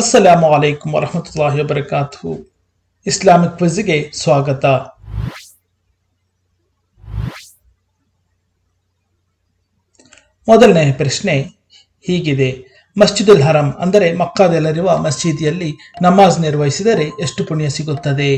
ಅಸ್ಸಲಾಮು ಅಲೈಕುಮ್ ವರಹಮತುಲ್ಲಾಹಿ ವಬರಕಾತು Islamic ಕ್ವಿಜ್ಗೆ ಸ್ವಾಗತ ಮೊದಲನೇ ಪ್ರಶ್ನೆ ಹೀಗಿದೆ. ಮಸ್ಜಿದುಲ್ ಹರಂ ಅಂದರೆ ಮಕ್ಕಾದಲ್ಲಿರುವ ಮಸೀದಿಯಲ್ಲಿ ನಮಾಜ್ ನಿರ್ವಹಿಸಿದರೆ ಎಷ್ಟು ಪುಣ್ಯ ಸಿಗುತ್ತದೆ?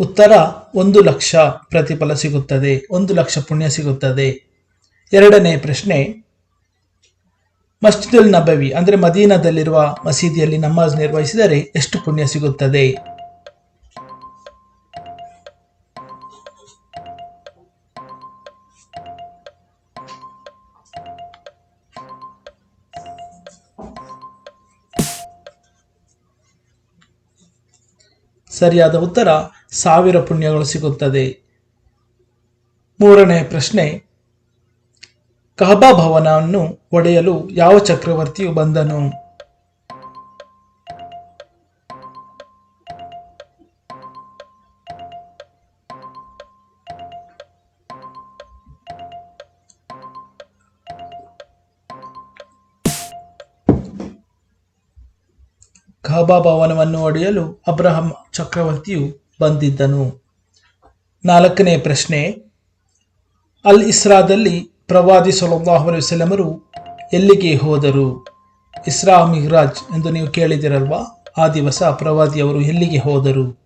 ಉತ್ತರ, ಒಂದು ಲಕ್ಷ ಪ್ರತಿಫಲ ಸಿಗುತ್ತದೆ, ಒಂದು ಲಕ್ಷ ಪುಣ್ಯ ಸಿಗುತ್ತದೆ. ಎರಡನೇ ಪ್ರಶ್ನೆ, ಮಸ್ಜಿದುಲ್ ನಬವಿ, ಅಂದರೆ ಮದೀನದಲ್ಲಿರುವ ಮಸೀದಿಯಲ್ಲಿ ನಮಾಜ್ ನಿರ್ವಹಿಸಿದರೆ ಎಷ್ಟು ಪುಣ್ಯ ಸಿಗುತ್ತದೆ? ಸರಿಯಾದ ಉತ್ತರ ಸಾವಿರ ಪುಣ್ಯಗಳು ಸಿಗುತ್ತದೆ. ಮೂರನೇ ಪ್ರಶ್ನೆ, ಕಹಬಾ ಭವನವನ್ನು ಒಡೆಯಲು ಯಾವ ಚಕ್ರವರ್ತಿಯು ಬಂದನು? ಕಹಬಾ ಭವನವನ್ನು ಒಡೆಯಲು ಅಬ್ರಹಂ ಚಕ್ರವರ್ತಿಯು ಬಂದಿದ್ದನು. ನಾಲ್ಕನೇ ಪ್ರಶ್ನೆ, ಅಲ್ ಇಸ್ರಾದಲ್ಲಿ ಪ್ರವಾದಿ ಸೊಲ್ಲಾಹು ಅಲೈಹಿ ವಸಲ್ಲಮರು ಎಲ್ಲಿಗೆ ಹೋದರು? ಇಸ್ರಾ ಮಿಹ್ರಾಜ್ ಎಂದು ನೀವು ಕೇಳಿದಿರಲ್ವಾ ಆ ದಿವಸ ಪ್ರವಾದಿಯವರು ಎಲ್ಲಿಗೆ ಹೋದರು?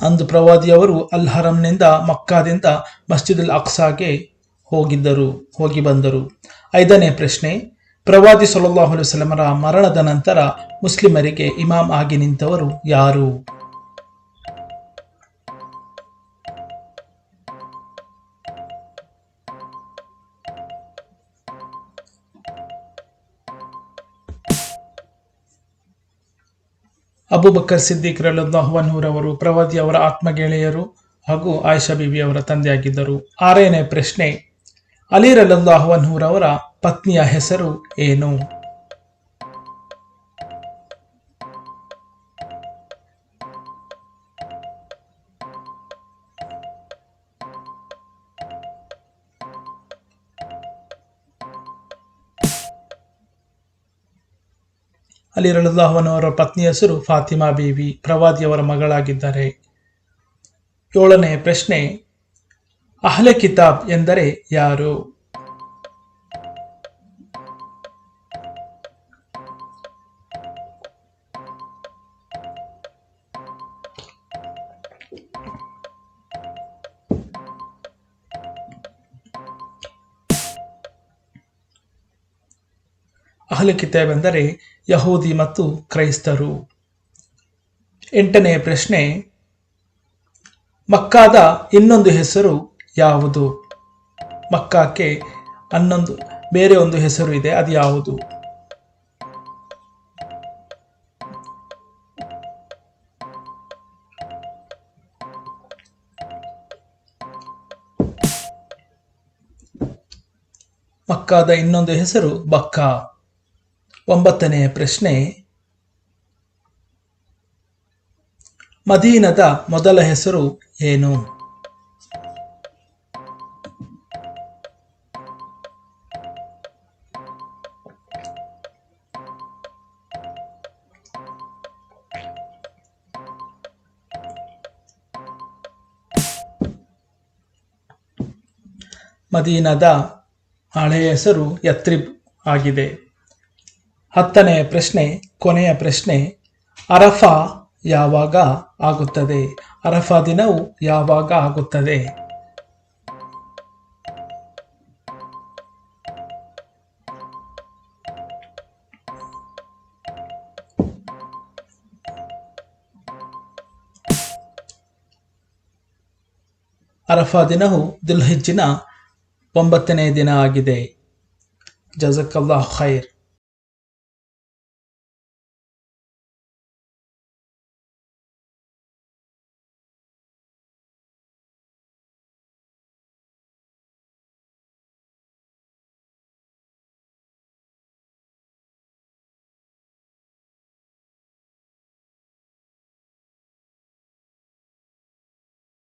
ಅಂದು ಪ್ರವಾದಿಯವರು ಅಲ್ ಹರಂನಿಂದ ಮಕ್ಕಾದಿಂದ ಅಲ್ ಅಕ್ಸಾಗೆ ಹೋಗಿದ್ದರು, ಹೋಗಿ ಬಂದರು. ಐದನೇ ಪ್ರಶ್ನೆ, ಪ್ರವಾದಿ ಸೊಲ್ಲಾಹು ಸಲಮರ ಮರಣದ ನಂತರ ಮುಸ್ಲಿಮರಿಗೆ ಇಮಾಮ್ ಆಗಿ ನಿಂತವರು ಯಾರು? ಅಬುಬಕ್ಕರ್ ಸಿದ್ದಿಕ್ ರವರು ಪ್ರವಾದಿ ಅವರ ಆತ್ಮಗೆಳೆಯರು ಹಾಗೂ ಆಯಿಷಾ ಬಿಬಿ ಅವರ ತಂದೆಯಾಗಿದ್ದರು. ಆರನೇ ಪ್ರಶ್ನೆ ಅಲಿ ಅವರ ಪತ್ನಿಯ ಹೆಸರು ಏನು? ಅಲಿ ಅವರ ಪತ್ನಿಯ ಹೆಸರು ಫಾತಿಮಾ ಬೀವಿ. ಪ್ರವಾದಿಯವರ ಮಗಳಾಗಿದ್ದಾರೆ. ಏಳನೇ ಪ್ರಶ್ನೆ ಅಹ್ಲೆ ಕಿತಾಬ್ ಎಂದರೆ ಯಾರು? ಅಹ್ಲೆ ಕಿತಾಬ್ ಎಂದರೆ ಯಹೂದಿ ಮತ್ತು ಕ್ರೈಸ್ತರು. ಎಂಟನೇ ಪ್ರಶ್ನೆ, ಮಕ್ಕಾದ ಇನ್ನೊಂದು ಹೆಸರು ಯಾವುದು? ಮಕ್ಕಾಕ್ಕೆ ಹನ್ನೊಂದು ಬೇರೆ ಒಂದು ಹೆಸರು ಇದೆ, ಅದು ಯಾವುದು? ಮಕ್ಕಾದ ಇನ್ನೊಂದು ಹೆಸರು ಬಕ್ಕ. ಒಂಬತ್ತನೆಯ ಪ್ರಶ್ನೆ. ಮದೀನದ ಮೊದಲ ಹೆಸರು ಏನು? ಮದೀನದ ಹಳೆಯ ಹೆಸರು ಯತ್ರಿಬ್ ಆಗಿದೆ. ಹತ್ತನೆಯ ಪ್ರಶ್ನೆ, ಕೊನೆಯ ಪ್ರಶ್ನೆ, ಅರಫಾ ಯಾವಾಗ ಆಗುತ್ತದೆ? ಅರಫಾ ದಿನವು ಯಾವಾಗ ಆಗುತ್ತದೆ? ಅರಫಾ ದಿನವು ದುಲ್ಹಿಜ್ಜಿನ ಒಂಬತ್ತನೇ ದಿನ ಆಗಿದೆ. ಜಜಕಲ್ಲಾ ಖೈರ್.